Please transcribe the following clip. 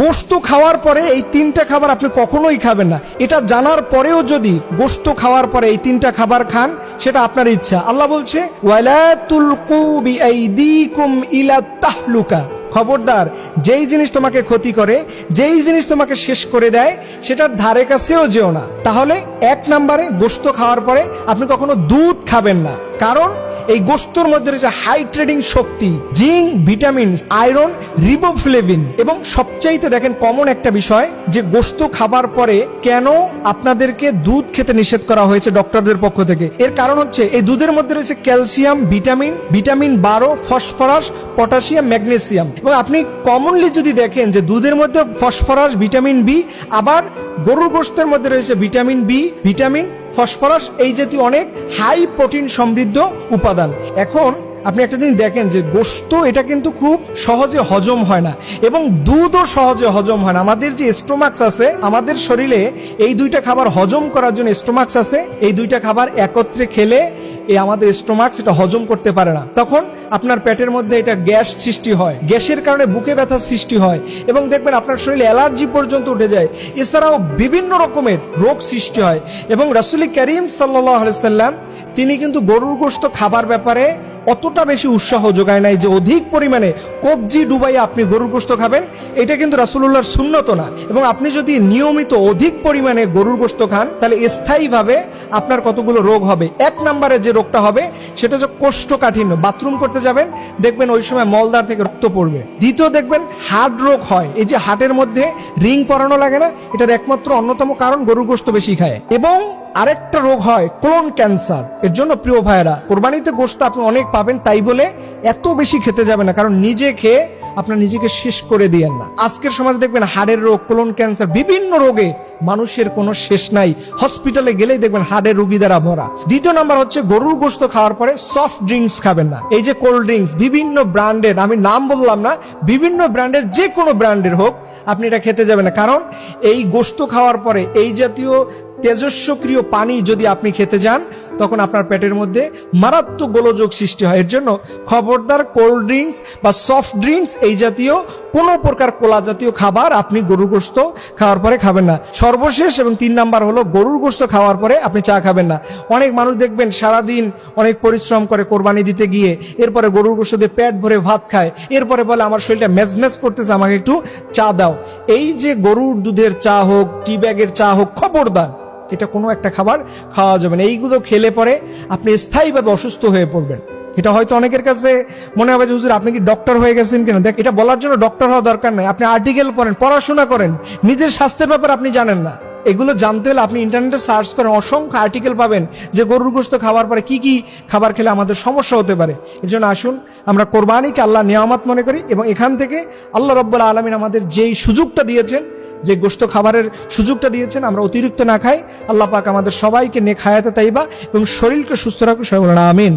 গোস্ত খাওয়ার পরে এই তিনটা খাবার আপনি কখনোই খাবেন না। এটা জানার পরেও যদি গোস্ত খাওয়ার পরে এই তিনটা খাবার খান, সেটা আপনার ইচ্ছা। আল্লাহ বলছে খবরদার, যেই জিনিস তোমাকে ক্ষতি করে, যেই জিনিস তোমাকে শেষ করে দেয়, সেটার ধারে কাছেও যেও না। তাহলে এক নম্বরে গোস্ত খাওয়ার পরে আপনি কখনো দুধ খাবেন না। কারণ এই গোস্তর মধ্যে রয়েছে হাইড্রেটিং শক্তি জিঙ্ক ভিটামিন আয়রন রিবোফ্লেভিন এবং সবচাইতে দেখেন কমন একটা বিষয় যে গোস্ত খাবার পরে কেন আপনাদেরকে দুধ খেতে নিষেধ করা হয়েছে ডক্টরদের পক্ষ থেকে। এর কারণ হচ্ছে এই দুধের মধ্যে রয়েছে ক্যালসিয়াম, ভিটামিন ভিটামিন বারো, ফসফরাস, পটাশিয়াম, ম্যাগনেসিয়াম এবং আপনি কমনলি যদি দেখেন যে দুধের মধ্যে ফসফরাস, ভিটামিন বি আবার গরুর গোস্তের মধ্যে রয়েছে ভিটামিন বি ভিটামিন ফসফরাস এই জাতীয় অনেক হাই প্রোটিন সমৃদ্ধ উপাদান। এখন আপনি একটা জিনিস দেখেন যে গোস্ত, এটা কিন্তু খুব সহজে হজম হয় না এবং দুধও সহজে হজম হয় না। আমাদের যে স্টোমাক্স আছে, আমাদের শরীরে এই দুইটা খাবার হজম করার জন্য স্টোমাক্স আছে। এই দুইটা খাবার একত্রে খেলে এই আমাদের স্টোমাক্স এটা হজম করতে পারে না। তখন আপনার পেটের মধ্যে এটা গ্যাস সৃষ্টি হয়। গ্যাসের কারণে বুকে ব্যথা সৃষ্টি হয় এবং দেখবেন আপনার শরীরে অ্যালার্জি পর্যন্ত উঠে যায়। এছাড়াও বিভিন্ন রকমের রোগ সৃষ্টি হয় এবং রাসুলি করিম সাল্লাম, তিনি কিন্তু গরুর গোস্ত খাবার ব্যাপারে অতটা বেশি উৎসাহ যোগায় নাই যে অধিক পরিমাণে কবজি ডুবাই আপনি গরুর গোস্ত খাবেন। এটা কিন্তু রাসুল্লাহর শূন্যত না। এবং আপনি যদি নিয়মিত অধিক পরিমাণে গরুর গোস্ত খান, তাহলে স্থায়ীভাবে আপনার কতগুলো রোগ হবে? এক নম্বরে যে রোগটা হবে সেটা হচ্ছে কোষ্ঠকাঠিন্য। বাথরুম করতে যাবেন, দেখবেন ওই সময় মলদার থেকে রক্ত পড়বে। দ্বিতীয় দেখবেন হার্ট রোগ হয়। এই যে হার্টের মধ্যে রিং পরানো লাগে না, এটার একমাত্র অন্যতম কারণ গরুর গোস্ত বেশি খায়। এবং আরেকটা রোগ হয় কোলন ক্যান্সার। এর জন্য প্রিয় ভাইয়েরা, কোরবানিতে গোস্ত আপনি অনেক পাবেন, তাই বলে এত বেশি খেতে যাবে না, কারণ নিজে খেয়ে আপনার নিজেকে শেষ করে দিয়েন না। আজকের সমাজে দেখবেন হাড়ের রোগ, কোলন ক্যান্সার, বিভিন্ন রোগে মানুষের কোনো শেষ নাই। হসপিটালে গেলেই দেখবেন হাড়ের রোগী দ্বারা ভরা। দ্বিতীয় নাম্বার হচ্ছে গরুর গোস্ত খাওয়ার পরে সফট ড্রিঙ্কস খাবেন না। এই যে কোল্ড ড্রিঙ্কস বিভিন্ন ব্র্যান্ডের, আমি নাম বললাম না, বিভিন্ন ব্র্যান্ডের, যে কোনো ব্র্যান্ডের হোক, আপনি এটা খেতে যাবেন না। কারণ এই গোস্ত খাওয়ার পরে এই জাতীয় তেজস্বক্রিয় পানি যদি আপনি খেতে যান, তখন আপনার পেটের মধ্যে মারাত্মক গোলযোগ সৃষ্টি হয়। এর জন্য খবরদার কোল্ড ড্রিঙ্কস বা সফট ড্রিঙ্কস এই জাতীয় কোনো প্রকার কোলা জাতীয় খাবার আপনি গরুর গোস্ত খাওয়ার পরে খাবেন না। সর্বশেষ এবং তিন নাম্বার হলো গরুর গোস্ত খাওয়ার পরে আপনি চা খাবেন না। অনেক মানুষ দেখবেন সারাদিন অনেক পরিশ্রম করে কোরবানি দিতে গিয়ে এরপরে গরুর গোস্ত দিয়ে পেট ভরে ভাত খায়। এরপরে বলে, আমার শরীরটা মেজমেজ করতেছে, আমাকে একটু চা দাও। এই যে গরুর দুধের চা হোক টি ব্যাগের চা হোক, খবরদার। এটা কোনো একটা খাবার খাওয়া যাবে না। এইগুলো খেলে পরে আপনি স্থায়ীভাবে অসুস্থ হয়ে পড়বেন। এটা হয়তো অনেকের কাছে মনে হবে যে, হুজুর, আপনি কি ডক্টর হয়ে গেছেন কিনা? দেখ, এটা বলার জন্য ডক্টর হওয়া দরকার নাই। আপনি আর্টিকেল পড়েন, পড়াশোনা করেন। নিজের স্বাস্থ্যের ব্যাপারে আপনি জানেন না। এগুলো জানতে হলে আপনি ইন্টারনেটে সার্চ করেন, অসংখ্য আর্টিকেল পাবেন যে, গরুর গোস্ত খাবার পরে কি কি খাবার খেলে আমাদের সমস্যা হতে পারে? এর জন্য আসুন, আমরা কোরবানিকে আল্লাহ নিয়ামত মনে করি এবং এখান থেকে আল্লাহ রব্বুল আলমিন আমাদের যেই সুযোগটা দিয়েছেন যে গোস্ত খাবারের সুযোগটা দিয়েছেন, আমরা অতিরিক্ত না খাই। আল্লাহ পাক আমাদের সবাইকে নে খায়াতে তাইবা এবং শরীরকে সুস্থ রাখুন সবাই বলেন, আমিন।